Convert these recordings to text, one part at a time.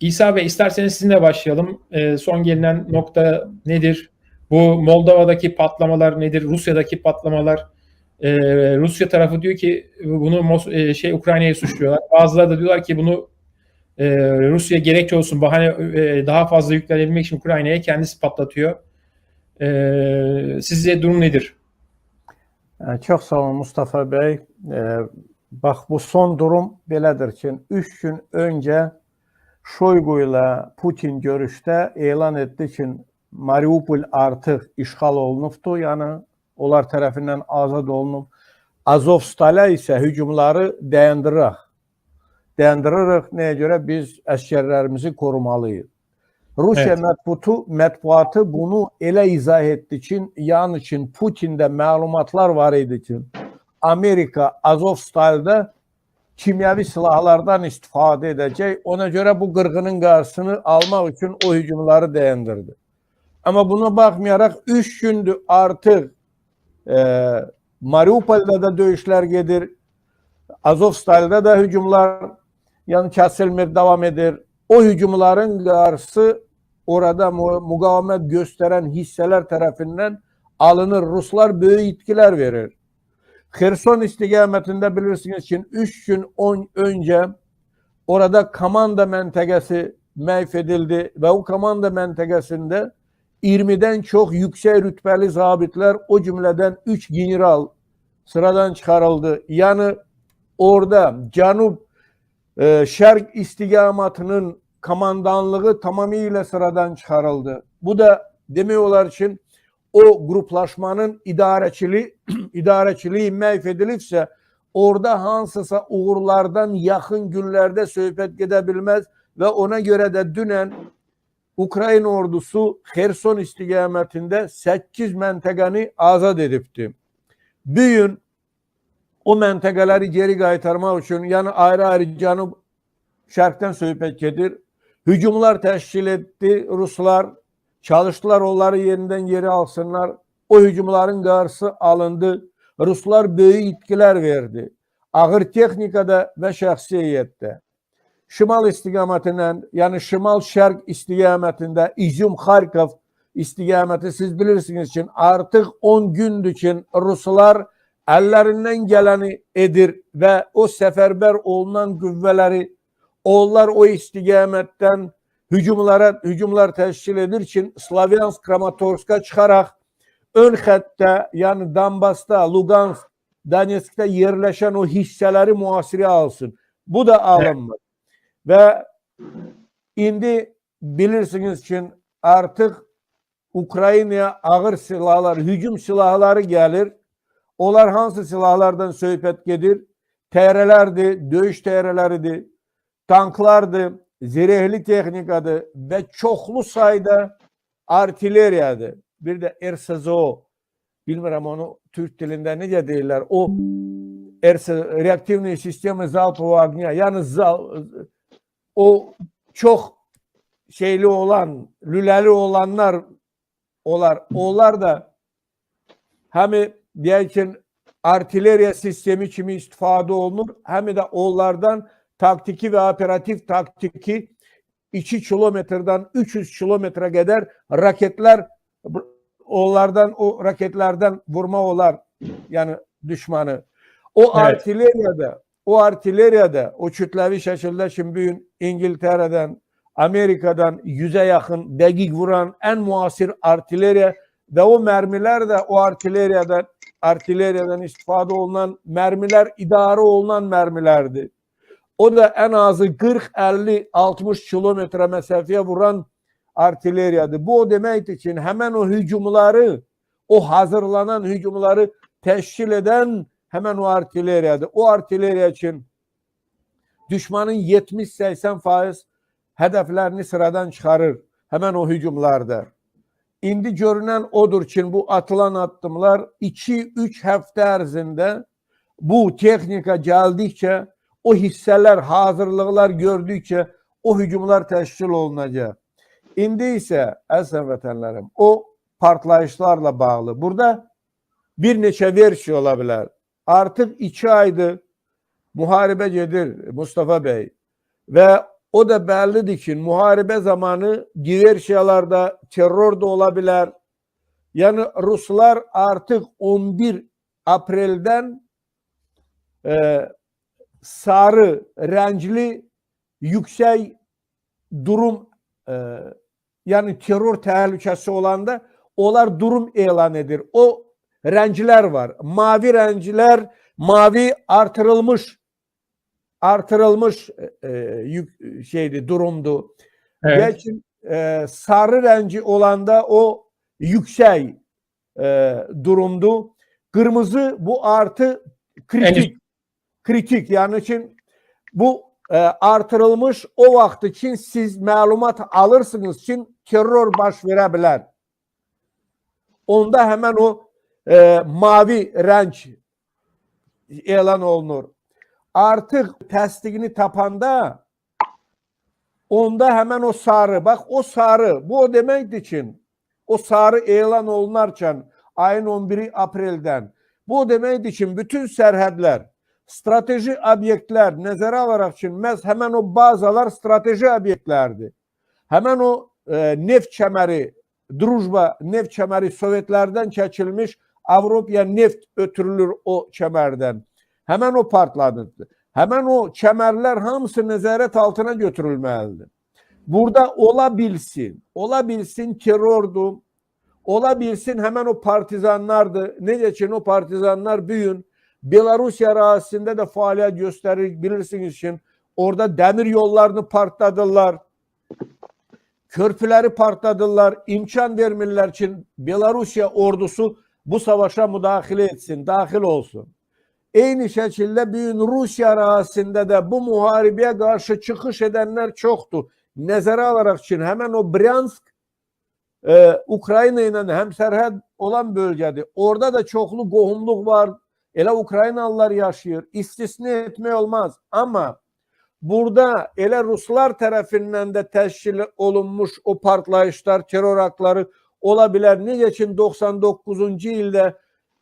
İsa Bey isterseniz sizinle başlayalım. E, son gelinen nokta nedir? Bu Moldova'daki patlamalar nedir? Rusya'daki patlamalar. E, Rusya tarafı diyor ki bunu Mos- e, şey Ukrayna'ya suçluyorlar. Bazıları da diyorlar ki bunu e, Rusya gerekçe olsun bahane e, daha fazla yüklenebilmek için Ukrayna'ya kendisi patlatıyor. E, sizce durum nedir? Ee, Çox sağ olun Mustafa Bey. Ee, Bax bu son durum belədir ki, 3 gün öncə Şoygu ilə Putin görüşdə elan etdi ki, Mariupol artıq işğal olunubdu, yəni onlar tərəfindən azad olunub. Azovstala isə hücumları dayandırırıq. Dayandırırıq nəyə görə biz əskərlərimizi korumalıyıq. Rusiya Evet. mətbuatı, mətbuatı bunu elə izah etdi ki, yəni ki, Putində məlumatlar var idi ki, Amerika Azovstalda kimyəvi silahlardan istifadə edəcək. Ona görə bu qırğının qarşısını almaq üçün o hücumları dayandırdı. Amma buna baxmayaraq 3 gündür artıq e, Mariupolda da döyüşlər gedir. Azovstalda da hücumlar yəni kəsilmir, davam edir. O hücumların qarşısı orada mu- müqavimət göstərən hissələr tərəfindən alınır. Ruslar böyük itkilər verir. Xerson istiqamətində bilirsiniz ki, 3 gün 10 öncə orada komanda məntəqəsi məhv edildi və o komanda məntəqəsində 20-dən çox yüksək rütbəli zabitlər, o cümlədən 3 general sıradan çıxarıldı. Yəni orada Cənub e, Şərq istiqamətinin komandanlığı tamamilə sıradan çıxarıldı. Bu da demək olar ki, o qruplaşmanın idarəçiliyi idarəçiliyi məhv edilibsə, orada hansısa uğurlardan yaxın günlərdə söhbət gedə bilməz və ona görə də dünən Ukrayna ordusu Xerson istiqamətində 8 məntəqəni azad edibdi. Bu gün o məntəqələri geri qaytarmaq üçün, yəni ayrı-ayrı cənub şərqdən söhbət gedir. Hücumlar təşkil etdi Ruslar. Çalışdılar onları yerindən yeri alsınlar. O hücumların qarşısı alındı. Ruslar böyük itkilər verdi. Ağır texnikada və şəxsi heyətdə. Şimal istiqamətindən, yəni şimal-şərq istiqamətində İzum Xarkov istiqaməti siz bilirsiniz ki, artıq 10 gündür ki, Ruslar əllərindən gələni edir və o səfərbər olunan qüvvələri onlar o istiqamətdən hücumlara hücumlar təşkil edir ki, Slavyansk, Kramatorsk'a çıxaraq ön xəttdə, yəni Donbasda, Lugansk, Donetskdə yerləşən o hissələri mühasirəyə alsın. Bu da alınmır. Və indi bilirsiniz ki, artıq Ukraynaya ağır silahlar, hücum silahları gəlir. Onlar hansı silahlardan söhbət gedir? TR-lərdir, döyüş TR-ləridir, tanklardır, zirehli texnikadır və çoxlu sayda artilleriyadır. Bir də RSZO, bilmirəm onu Türk dilində necə deyirlər, o RS, reaktivni sistemi zalpova огня, yəni zal, o çox şeyli olan, lüləli olanlar olar. Onlar da həm deyək ki, artilleriya sistemi kimi istifadə olunur, həm də onlardan taktiki və operativ taktiki 2 kilometrdən 300 kilometrə qədər raketlər onlardan o raketlərdən vurma olar. Yəni düşmanı. O Evet. artilleriyada, o artilleriyada o kütləvi şəkildə şimdi bu gün İngiltərədən, Amerikadan yüzə yaxın dəqiq vuran ən müasir artilleriya və o mərmilər də o artilleriyadan artilleriyadan istifadə olunan mərmilər idarə olunan mərmilərdir. O da ən azı 40, 50, 60 kilometrə məsafəyə vuran artilleriyadır. Bu o deməkdir ki, həmən o hücumları, o hazırlanan hücumları təşkil edən həmən o artilleriyadır. O artilleriya üçün düşmanın 70-80 faiz hədəflərini sıradan çıxarır həmən o hücumlarda. İndi görünən odur ki, bu atılan addımlar 2-3 həftə ərzində bu texnika gəldikcə, o hissələr, hazırlıqlar gördükcə o hücumlar təşkil olunacaq. İndi isə əzəm vətənlərim, o partlayışlarla bağlı. Burada bir neçə versiya ola bilər. Artıq iki aydır müharibə gedir Mustafa bəy və o da bellidir ki muharebe zamanı diversiyalarda terör de olabilir. Yani Ruslar artık 11 April'den e, sarı, renkli, yüksek durum e, yani terör tehlikesi olanda onlar durum ilan edir. O renkler var. Mavi renkler, mavi artırılmış artırılmış e, e, yük, şeydi durumdu. Evet. Geçin e, sarı renci olanda o yüksek e, durumdu. Kırmızı bu artı kritik. Kritik yani için bu e, artırılmış o vakit için siz malumat alırsınız için terör baş verebilir. Onda hemen o e, mavi renk elan olunur. Artık tasdikini tapanda onda hemen o sarı bak o sarı bu o demek için o sarı elan olunarken ayın 11 April'den bu o demek için bütün serhedler strateji obyektler nezere alarak için mez hemen o bazalar strateji obyektlerdi. Hemen o e, neft çemeri Drujba neft çemeri Sovyetlerden çekilmiş Avrupa neft ötürülür o çemerden. Hemen o partladı. Hemen o çemerler hamısı nezaret altına götürülmelidir. Burada olabilsin, olabilsin terördü, olabilsin hemen o partizanlardı. Ne için o partizanlar büyün Belarus arazisinde de faaliyet gösterir bilirsiniz için. Orada demir yollarını partladılar. Körpüleri partladılar. imkan vermirler için Belarusya ordusu bu savaşa müdahale etsin, dahil olsun. Aynı şekilde büyün Rusya arazisinde de bu muharebeye karşı çıkış edenler çoktu. Nezere alarak için hemen o Bryansk e, Ukrayna ile hem serhed olan bölgede. Orada da çoklu qohumluq var. Elə Ukraynalılar yaşayır. İstisna etmək olmaz. Ama burada elə Ruslar tərəfindən də təşkil olunmuş o partlayışlar, terör aktları ola bilər. Necə ki 99-cu ildə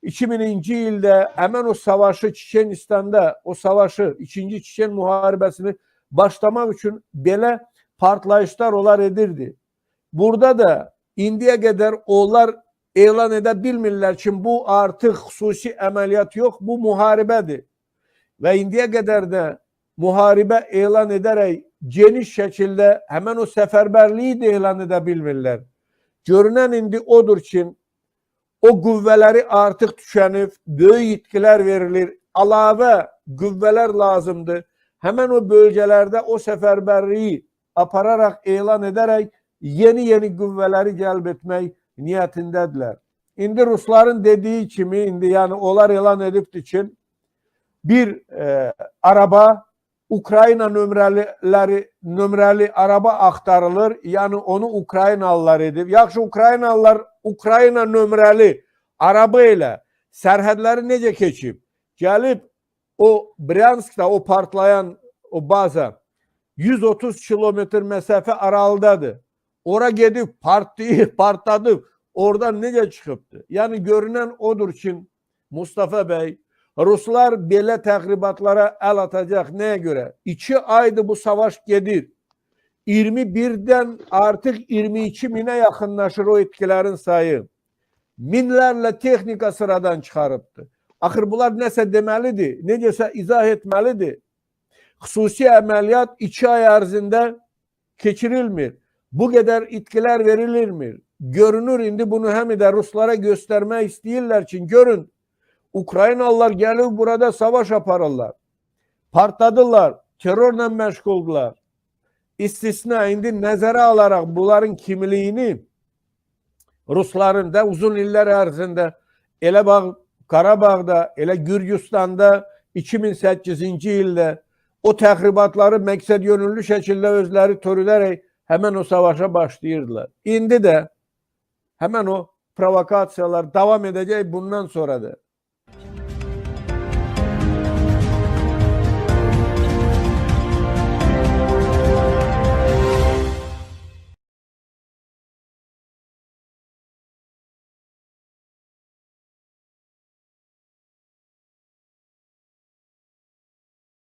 2000-ci ildə həmən o savaşı Çiçenistan'da o savaşı, ikinci Çiçen müharibəsini başlamaq üçün belə partlayışlar olar edirdi. Burada da indiyə qədər onlar elan edə bilmirlər bu artıq xüsusi əməliyyat yox, bu müharibədir. Və indiyə qədər də müharibə elan edərək geniş şəkildə həmən o səfərbərliyi də elan edə bilmirlər. İndi odur ki, o qüvvələri artıq tükənib, böyük itkilər verilir, əlavə qüvvələr lazımdır. Həmən o bölgələrdə o səfərbərliyi apararaq elan edərək yeni-yeni qüvvələri cəlb niyetindediler. İndi Rusların dediği kimi indi yani onlar elan edipti için bir e, araba Ukrayna nömrəliləri nömrəli araba aktarılır. Yani onu Ukraynalılar edib. Yaxşı Ukraynalılar Ukrayna nömrəli araba ilə sərhədləri necə keçib? Gəlib o Bryanskda o partlayan o baza 130 kilometr mesafe aralıdadır. Ora gedip partiyi partladı. Oradan necə çıxıbdı? Yəni görünən odur ki, Mustafa bəy, Ruslar belə təxribatlara əl atacaq. Nəyə görə? 2 aydır bu savaş gedir. 21-dən artıq 22 minə yaxınlaşır o etkilərin sayı. Minlərlə texnika sıradan çıxarıbdı. Axır bunlar nəsə deməlidir, necəsə izah etməlidir. Xüsusi əməliyyat 2 ay ərzində keçirilmir. Bu kadar itkiler verilir mi? Görünür indi bunu hem de Ruslara göstermek isteyirler için görün. Ukraynalılar gelip burada savaş yaparlar. Partladılar. Terörle meşguldüler. İstisna indi nezere alarak bunların kimliğini Rusların da uzun iller ərzində elə bağ Qarabağda, elə Gürcüstanda 2008-ci ildə o təxribatları məqsəd yönüllü şəkildə özləri törülərək hemen o savaşa başlayırdılar. İndi de hemen o provokasyalar devam edecek bundan sonra da.